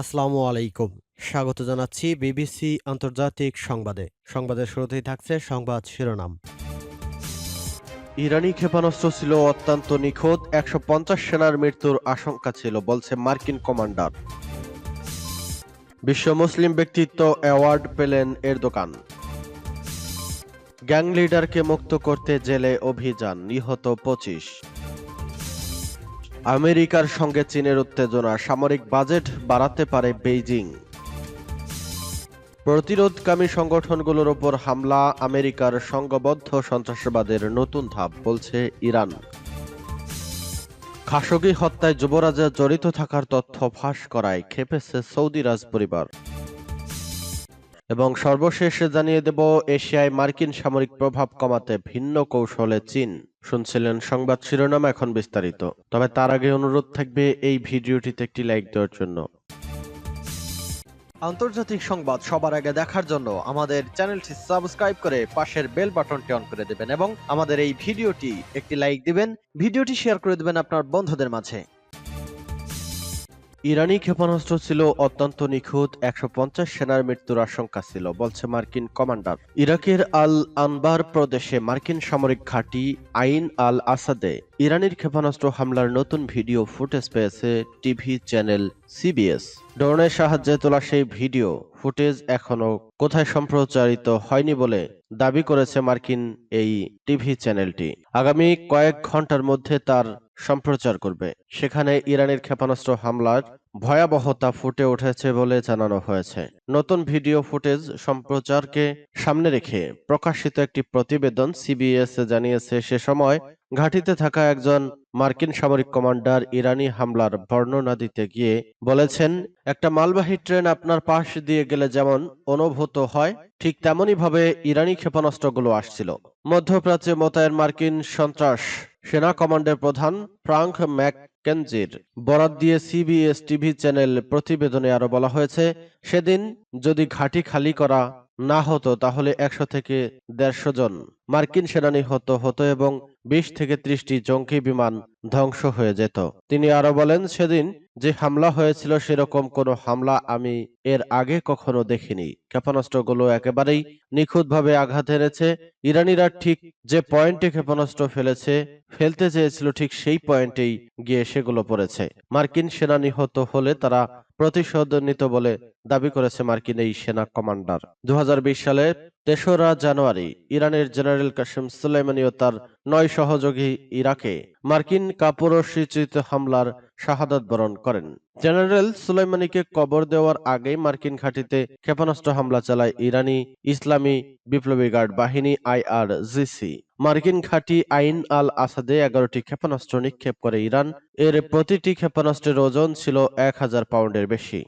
আসসালামু আলাইকুম। স্বাগত জানাচ্ছি বিবিসি আন্তর্জাতিক সংবাদে। সংবাদের শুরুতেই থাকছে সংবাদ শিরোনাম। ইরানি ক্ষেপণাস্ত্র ছিল অত্যন্ত নিখুঁত, একশো পঞ্চাশ সেনার মৃত্যুর আশঙ্কা ছিল, বলছে মার্কিন কমান্ডার। বিশ্ব মুসলিম ব্যক্তিত্ব অ্যাওয়ার্ড পেলেন এর দোকান গ্যাং লিডারকে মুক্ত করতে জেলে অভিযান, নিহত পঁচিশ। আমেরিকার সঙ্গে চীনের উত্তেজনা সামরিক বাজেট বাড়াতে পারে বেইজিং। প্রতিরোধকামী সংগঠনগুলোর ওপর হামলা, আমেরিকার সংঘবদ্ধ সন্ত্রাসবাদের নতুন ধাপ, বলছে ইরান। খাশোগি হত্যায় যুবরাজের জড়িত থাকার তথ্য ফাঁস করায় খেপেছে সৌদি রাজ পরিবার এবং সর্বশেষে জানিয়ে দেব, এশিয়ায় মার্কিন সামরিক প্রভাব কমাতে ভিন্ন কৌশলে চীন। শুনছিলেন সংবাদ শিরোনাম এখন বিস্তারিত। তবে তার আগে অনুরোধ থাকবে এই ভিডিওটিতে একটি লাইক দেওয়ার জন্য। আন্তর্জাতিক সংবাদ সবার আগে দেখার জন্য আমাদের চ্যানেলটি সাবস্ক্রাইব করে পাশের বেল বাটনটি অন করে দেবেন এবং আমাদের এই ভিডিওটি একটি লাইক দিবেন। ভিডিওটি শেয়ার করে দেবেন আপনার বন্ধুদের মাঝে। ইরানি ক্ষেপণাস্ত্র ছিল অত্যন্ত নিখুঁত, একশো পঞ্চাশ সেনার মৃত্যুর আশঙ্কা ছিল, বলছে মার্কিন কমান্ডার। ইরাকের আল আনবার প্রদেশে মার্কিন সামরিক ঘাঁটি আইন আল আসাদে ইরানির ক্ষেপণাস্ত্র হামলার নতুন ভিডিও ফুটেজ পেয়েছে টিভি চ্যানেল সিবিএস। ড্রোনের সাহায্যে তোলা সেই ভিডিও ফুটেজ এখনও কোথায় সম্প্রচারিত হয়নি বলে দাবি করেছে মার্কিন এই টিভি চ্যানেলটি। আগামী কয়েক ঘণ্টার মধ্যে তার সম্প্রচার করবে। সেখানে ইরানের ক্ষেপণাস্ত্র হামলার ভয়াবহতা ফুটে উঠেছে বলে জানানো হয়েছে। নতুন ভিডিও ফুটেজ সম্প্রচারকে সামনে রেখে প্রকাশিত একটি প্রতিবেদন সিবিএস জানিয়েছে, সে সময় ঘাঁটিতে থাকা একজন মার্কিন সামরিক কমান্ডার ইরানি হামলার বর্ণনা দিতে গিয়ে বলেছেন, একটা মালবাহী ট্রেন আপনার পাশ দিয়ে গেলে যেমন অনুভূত হয়, ঠিক তেমনই ভাবে ইরানি ক্ষেপণাস্ত্রগুলো আসছিল। মধ্যপ্রাচ্যে মোতায়েন মার্কিন সন্ত্রাস সেনা কমান্ডের প্রধান ফ্রাঙ্ক ম্যাককেনজির বরাত দিয়ে সিবিএস টিভি চ্যানেল প্রতিবেদনে আরও বলা হয়েছে, সেদিন যদি ঘাঁটি খালি করা না হতো তাহলে একশো থেকে দেড়শো জন মার্কিন সেনা নিহত হতো এবং বিশ থেকে ত্রিশটি জঙ্গি বিমান ধ্বংস হয়ে যেত। তিনি আরও বলেন, সেদিন যে হামলা হয়েছিল সেরকম কোনো হামলা আমি এর আগে কখনো দেখিনি। ক্ষেপণাস্ত্রগুলো একেবারেই নিখুঁতভাবে আঘাত এনেছে ইরানিরা ঠিক যে পয়েন্টে ক্ষেপণাস্ত্র ফেলেছে, ফেলতে চেয়েছিল ঠিক সেই পয়েন্টেই গিয়ে সেগুলো পড়েছে। মার্কিন সেনা নিহত হলে তারা প্রতিশোধ নিত বলে দাবি করেছে মার্কিন এই সেনা কমান্ডার। দু সালে তেসরা জানুয়ারি ইরানের জেনারেল কাসিম সুলাইমানি ও তার নয় সহযোগী ইরাকে মার্কিন কাপুরুষোচিত হামলার শাহাদাত বরণ করেন। জেনারেল সুলাইমানিকে কবর দেওয়ার আগেই মার্কিন ঘাঁটিতে ক্ষেপণাস্ত্র হামলা চালায় ইরানি ইসলামী বিপ্লবী গার্ড বাহিনী আইআরজিসি। মার্কিন ঘাঁটি আইন আল আসাদে এগারোটি ক্ষেপণাস্ত্র নিক্ষেপ করে ইরান। এর প্রতিটি ক্ষেপণাস্ত্রের ওজন ছিল এক হাজার পাউন্ডের বেশি।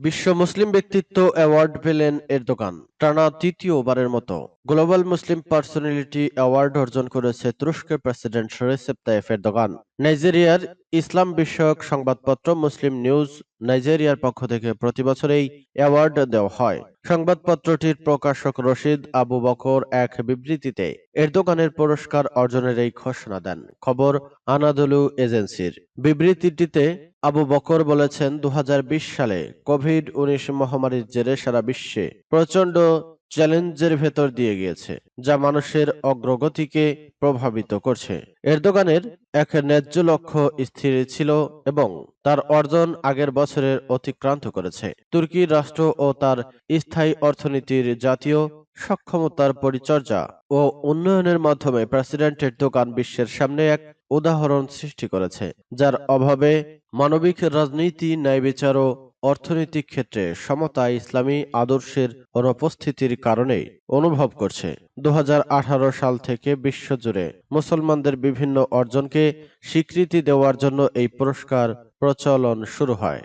বিশ্ব মুসলিম ব্যক্তিত্ব অ্যাওয়ার্ড পেলেন এরদোগান, টানা তৃতীয়বারের মতো। গ্লোবাল মুসলিম পার্সোনালিটি অ্যাওয়ার্ড অর্জন করেছে তুরস্কের প্রেসিডেন্ট রেসেপ তাইফ এরদোগান। নাইজেরিয়ার ইসলাম বিষয়ক সংবাদপত্র মুসলিম নিউজ নাইজেরিয়ার পক্ষ থেকে প্রতি বছর এই অ্যাওয়ার্ড দেওয়া হয়। সংবাদপত্রটির প্রকাশক রশিদ আবু বকর এক বিবৃতিতে এরদোগানের পুরস্কার অর্জনের এই ঘোষণা দেন। খবর আনাদুলু এজেন্সির। বিবৃতিটিতে আবু বকর বলেছেন দু হাজার বিশ সালে কোভিড উনিশ মহামারীর জেরে সারা বিশ্বে প্রচণ্ড চ্যালেঞ্জের ভেতর দিয়ে গিয়েছে, যা মানুষের অগ্রগতিকে প্রভাবিত করছে। এরদোগানের এক ন্যায্য লক্ষ্য স্থির ছিল এবং তার অর্জন আগের বছরের অতিক্রান্ত করেছে। তুর্কি রাষ্ট্র ও তার স্থায়ী অর্থনীতির জাতীয় সক্ষমতার পরিচর্যা ও উন্নয়নের মাধ্যমে প্রেসিডেন্ট এরদোগান বিশ্বের সামনে এক উদাহরণ সৃষ্টি করেছে, যার অভাবে মানবিক রাজনীতি ন্যায় বিচার ও অর্থনৈতিক ক্ষেত্রে সমতা ইসলামী আদর্শের অনুপস্থিতির কারণে অনুভব করছে। দু হাজার আঠারো সাল থেকে বিশ্বজুড়ে মুসলমানদের বিভিন্ন অর্জনকে স্বীকৃতি দেওয়ার জন্য এই পুরস্কার প্রচলন শুরু হয়।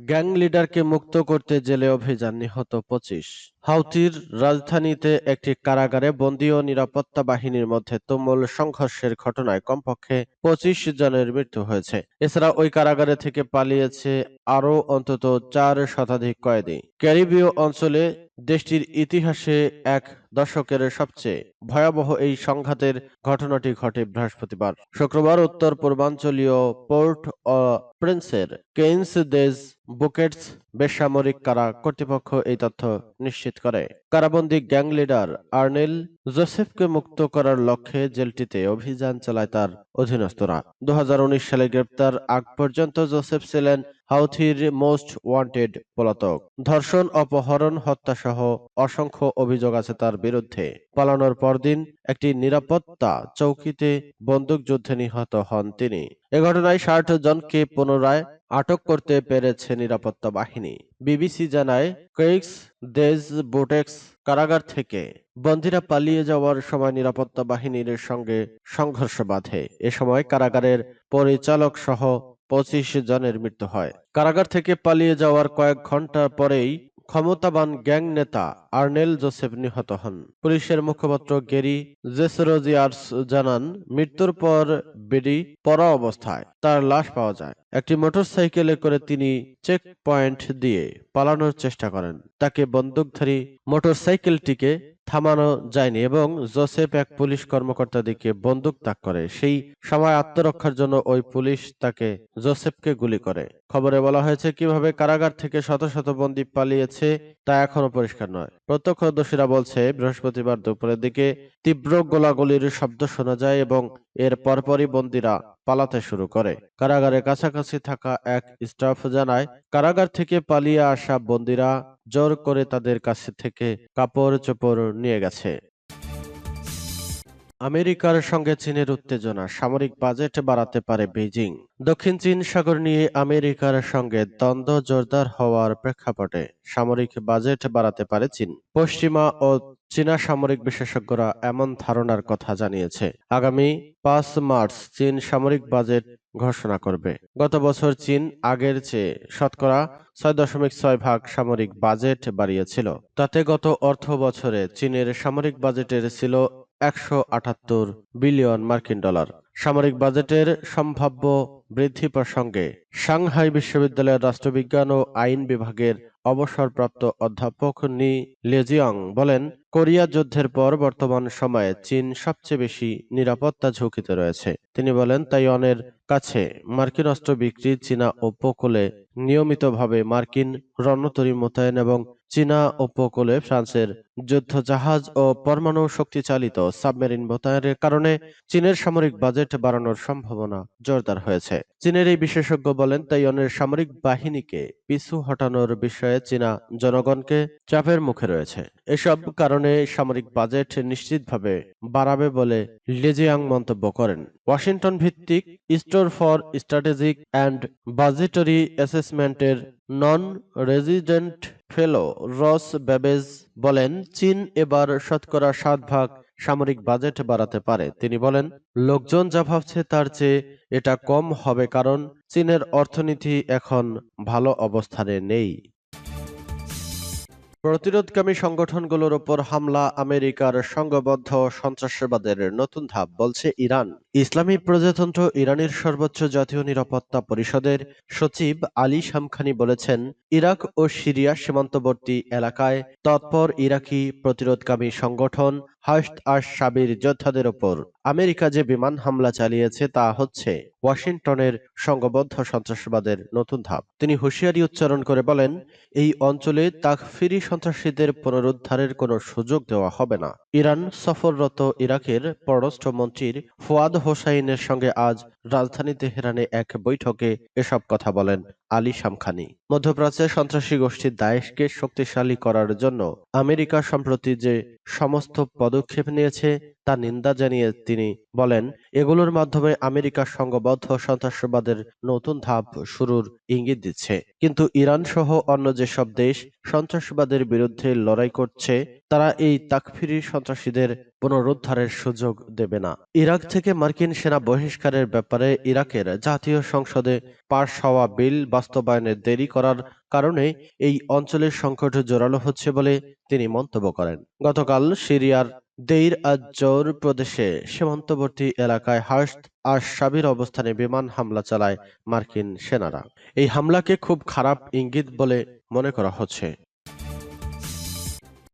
গ্যাং লিডারকে মুক্ত করতে জেলে অভিযান নিহত পঁচিশ। হাউতির রাজধানীতে একটি কারাগারে বন্দী ও নিরাপত্তা বাহিনীর মধ্যে তুমুল সংঘর্ষের ঘটনায় কমপক্ষে পঁচিশ জনের মৃত্যু হয়েছে। এছাড়া ওই কারাগারে থেকে পালিয়েছে আরও অন্তত চার শতাধিক কয়েদি। ক্যারিবীয় অঞ্চলে দেশটির ইতিহাসে এক দশকের সবচেয়ে ভয়াবহ এই সংঘাতের ঘটনাটি ঘটে বৃহস্পতিবার। শুক্রবার উত্তর পূর্বাঞ্চলীয় পোর্ট ও প্রিন্সের কেইন্স দেজ বুকেটস বেসামরিক কারা কর্তৃপক্ষ এই তথ্য নিশ্চিত করে। কারাবন্দী গ্যাং লিডার আর্নেল জোসেফকে মুক্ত করার লক্ষ্যে জেলটিতে অভিযান চালায় তার অধীনস্থরা। দু হাজার উনিশ সালে গ্রেপ্তার আগ পর্যন্ত জোসেফ ছিলেন হাউথির মোস্ট ওয়ান্টেড পলাতক। ধর্ষণ, অপহরণ হত্যা সহ অসংখ্য অভিযোগ আছে তার বিরুদ্ধে। পালানোর পরদিন একটি নিরাপত্তা চৌকিতে বন্দুকযুদ্ধে নিহত হন তিনি। এ ঘটনায় ষাট জনকে পুনরায় আটক করতে পেরেছে নিরাপত্তা বাহিনী। বিবিসি জানায় কেইক্স দেজ বোটেক্স কারাগার থেকে বন্দীরা পালিয়ে যাওয়ার সময় নিরাপত্তা বাহিনীর সঙ্গে সংঘর্ষ বাধে। এ সময় কারাগারের পরিচালক সহ পঁচিশ জনের মৃত্যু হয়। কারাগার থেকে পালিয়ে যাওয়ার কয়েক ঘণ্টা পরেই ক্ষমতাবান গ্যাং নেতা আর্নেল জোসেফ নিহত হন। পুলিশের মুখপাত্র গেরি জেসরোজিয়ার্স জানান, মৃত্যুর পর বেডি পড়া অবস্থায়। তার লাশ পাওয়া যায়। একটি মোটরসাইকেলে করে তিনি চেক পয়েন্ট দিয়ে পালানোর চেষ্টা করেন। তাকে বন্দুকধারী মোটরসাইকেলটিকে থামানো যায়নি এবং জোসেফ এক পুলিশ কর্মকর্তা দিকে বন্দুক তাক করে। সেই সময় আত্মরক্ষার জন্য ওই পুলিশ তাকে জোসেফকে গুলি করে। খবরে বলা হয়েছে, কীভাবে কারাগার থেকে শত শত বন্দী পালিয়েছে তা এখনও পরিষ্কার নয়। প্রত্যক্ষদর্শীরা বলছে, বৃহস্পতিবার দুপুরের দিকে তীব্র গোলাগুলির শব্দ শোনা যায় এবং এর পরপরই বন্দীরা পালাতে শুরু করে। কারাগারের কাছাকাছি থাকা এক স্টাফ জানায়, কারাগার থেকে পালিয়ে আসা বন্দীরা জোর করে তাদের কাছে থেকে কাপড় চোপড় নিয়ে গেছে। আমেরিকার সঙ্গে চীনের উত্তেজনা সামরিক বাজেট বাড়াতে পারে বেইজিং। দক্ষিণ চীন সাগর নিয়ে আমেরিকার সঙ্গে দ্বন্দ্ব জোরদার হওয়ার প্রেক্ষাপটে সামরিক বাজেট বাড়াতে পারে চীন। পশ্চিমা ও চীনা সামরিক বিশেষজ্ঞরা এমন ধারণার কথা জানিয়েছে। আগামী পাঁচ মার্চ চীন সামরিক বাজেট ঘোষণা করবে। গত বছর চীন আগের চেয়ে শতকরা ছয় দশমিক ছয় ভাগ সামরিক বাজেট বাড়িয়েছিল। তাতে গত অর্থ বছরে চীনের সামরিক বাজেটের ছিল একশো আটাত্তর বিলিয়ন মার্কিন ডলার। সামরিক বাজেটের সম্ভাব্য বৃদ্ধি প্রসঙ্গে সাংহাই বিশ্ববিদ্যালয়ের রাষ্ট্রবিজ্ঞান ও আইন বিভাগের অবসরপ্রাপ্ত অধ্যাপক নি লেজিয়ং বলেন কোরিয়া যুদ্ধের পর বর্তমান সময়ে চীন সবচেয়ে বেশি নিরাপত্তা ঝুঁকিতে রয়েছে। তিনি বলেন, তাইওয়ানের কাছে মার্কিন অস্ত্র বিক্রি চীনা উপকূলে নিয়মিতভাবে মার্কিন রণতরী মোতায়েন এবং চীনা উপকূলে ফ্রান্সের যুদ্ধ জাহাজ ও পরমাণু শক্তি চালিত সাবমেরিন মোতায়েনের কারণে চীনের সামরিক বাজেট বাড়ানোর সম্ভাবনা জোরদার হয়েছে। চীনের এই বিশেষজ্ঞ বলেন, তাইওয়ানের সামরিক বাহিনীকে পিছু হটানোর বিষয়ে চীনা জনগণকে চাপের মুখে রয়েছে। এসব কারণে সামরিক বাজেট নিশ্চিতভাবে বাড়াবে বলে লেজিয়াং মন্তব্য করেন। ওয়াশিংটন ভিত্তিক centre for strategic and budgetary অ্যাসেসমেন্টের non resident fellow Ross Babbage বলেন, চীন এবার শতকরা সাত ভাগ সামরিক বাজেট বাড়াতে পারে। তিনি বলেন, লোকজন যা ভাবছে তার চেয়ে এটা কম হবে কারণ চীনের অর্থনীতি এখন ভালো অবস্থানে নেই। প্রতিরোধকামী সংগঠনগুলোর ওপর হামলা আমেরিকার সংঘবদ্ধ সন্ত্রাসবাদের নতুন ধাপ বলছে ইরান। ইসলামী প্রজাতন্ত্র ইরানের সর্বোচ্চ জাতীয় নিরাপত্তা পরিষদের সচিব আলী শামখানি বলেছেন, ইরাক ও সিরিয়া সীমান্তবর্তী এলাকায় তৎপর ইরাকি প্রতিরোধকামী সংগঠন হাস্ট আশ সাবির যোদ্ধাদের ওপর আমেরিকা যে বিমান হামলা চালিয়েছে তা হচ্ছে ওয়াশিংটনের সংঘবদ্ধ সন্ত্রাসবাদের নতুন ধাপ। তিনি হুঁশিয়ারি উচ্চারণ করে বলেন, এই অঞ্চলে তাকফিরি সন্ত্রাসীদের পুনরুদ্ধারের কোনো সুযোগ দেওয়া হবে না। ইরান সফররত ইরাকের পররাষ্ট্রমন্ত্রীর ফুয়াদ হোসাইনের সঙ্গে আজ রাজধানী তেহরানে এক বৈঠকে এসব কথা বলেন আলী শামখানি। মধ্যপ্রাচ্যের সন্ত্রাসী গোষ্ঠী দায়েশকে শক্তিশালী করার জন্য আমেরিকা সম্প্রতি যে সমস্ত পদক্ষেপ নিয়েছে তা নিন্দা জানিয়ে তিনি বলেন, এগুলোর মাধ্যমে আমেরিকা সংঘবদ্ধ সন্ত্রাসবাদের নতুন ধাপ শুরুর ইঙ্গিত দিচ্ছে। কিন্তু ইরান সহ অন্য যেসব দেশ সন্ত্রাসবাদের বিরুদ্ধে লড়াই করছে, তারা এই তাকফিরি সন্ত্রাসীদের পুনরুদ্ধারের সুযোগ দেবে না। ইরাক থেকে মার্কিন সেনা বহিষ্কারের ব্যাপারে ইরাকের জাতীয় সংসদে পাশ হওয়া বিল বাস্তবায়নে দেরি করার কারণে এই অঞ্চলের সংকট জোরালো হচ্ছে বলে তিনি মন্তব্য করেন। গতকাল সিরিয়ার দেইর আজ-জোর প্রদেশে সীমান্তবর্তী এলাকায় হার্স্ট আর সাবির অবস্থানে বিমান হামলা চালায় মার্কিন সেনারা। এই হামলাকে খুব খারাপ ইঙ্গিত বলে মনে করা হচ্ছে।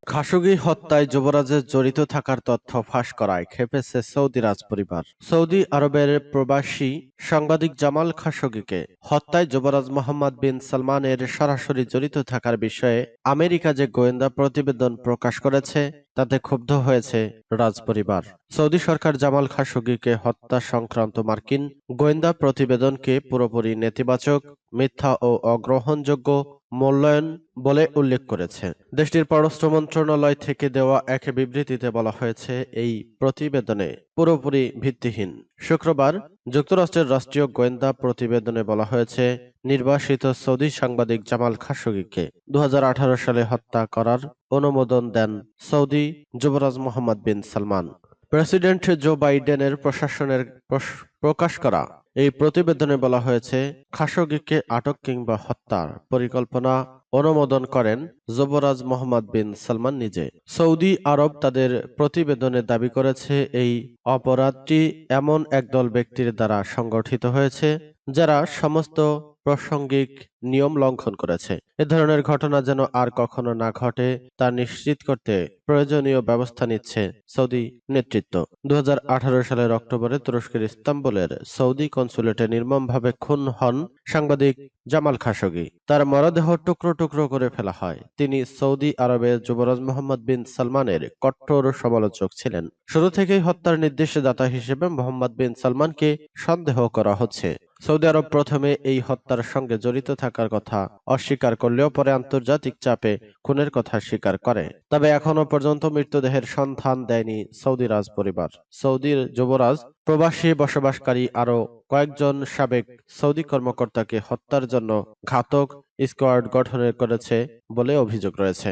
খাশোগি হত্যায় যুবরাজের জড়িত থাকার তথ্য ফাঁস করায় খেপেছে সৌদি রাজ পরিবার সৌদি আরবের প্রবাসী সাংবাদিক জামাল খাশোগিকে হত্যায় যুবরাজ মোহাম্মদ বিন সালমানের সরাসরি জড়িত থাকার বিষয়ে আমেরিকা যে গোয়েন্দা প্রতিবেদন প্রকাশ করেছে তাতে ক্ষুব্ধ হয়েছে রাজপরিবার সৌদি সরকার জামাল খাশোগিকে হত্যা সংক্রান্ত মার্কিন গোয়েন্দা প্রতিবেদনকে পুরোপুরি নেতিবাচক, মিথ্যা ও অগ্রহণযোগ্য মূল্যায়ন বলে উল্লেখ করেছে। দেশটির পররাষ্ট্র মন্ত্রণালয় থেকে দেওয়া এক বিবৃতিতে বলা হয়েছে, এই প্রতিবেদনে পুরোপুরি ভিত্তিহীন। শুক্রবার যুক্তরাষ্ট্রের রাষ্ট্রীয় গোয়েন্দা প্রতিবেদনে বলা হয়েছে, নির্বাসিত সৌদি সাংবাদিক জামাল খাশোগিকে দু হাজার আঠারো সালে হত্যা করার অনুমোদন দেন সৌদি যুবরাজ Mohammed bin Salman. President Joe বাইডেনের প্রশাসনের প্রকাশ করা এই প্রতিবেদনে বলা হয়েছে, খাশোগিকে আটক কিংবা হত্যার পরিকল্পনা অনুমোদন করেন যুবরাজ মোহাম্মদ বিন সালমান নিজে। সৌদি আরব তাদের প্রতিবেদনে দাবি করেছে, এই অপরাধটি এমন একদল ব্যক্তির দ্বারা সংগঠিত হয়েছে, যারা সমস্ত প্রাসঙ্গিক নিয়ম লঙ্ঘন করেছে। এ ধরনের ঘটনা যেন আর কখনো না ঘটে, তা নিশ্চিত করতে প্রয়োজনীয় ব্যবস্থা নিচ্ছে সৌদি নেতৃত্ব। দুহাজার আঠারো সালের অক্টোবরে তুরস্কের ইস্তাম্বুলের সৌদি কনসুলেটে নির্মমভাবে খুন হন সাংবাদিক জামাল খাশোগি। তার মরদেহ টুকরো টুকরো করে ফেলা হয়। তিনি সৌদি আরবের যুবরাজ মোহাম্মদ বিন সালমানের কট্টর সমালোচক ছিলেন। শুরু থেকেই হত্যার নির্দেশদাতা হিসেবে মোহাম্মদ বিন সালমানকে সন্দেহ করা হচ্ছে। সৌদি আরব প্রথমে এই হত্যার সঙ্গে জড়িত থাকার কথা অস্বীকার করলেও পরে আন্তর্জাতিক চাপে খুনের কথা স্বীকার করে। তবে এখনও পর্যন্ত মৃতদেহের সন্ধান দেয়নি সৌদি রাজ পরিবার সৌদির যুবরাজ, প্রবাসী বসবাসকারী আরও কয়েকজন সাবেক সৌদি কর্মকর্তাকে হত্যার জন্য ঘাতক স্কোয়াড গঠনের করেছে বলে অভিযোগ রয়েছে।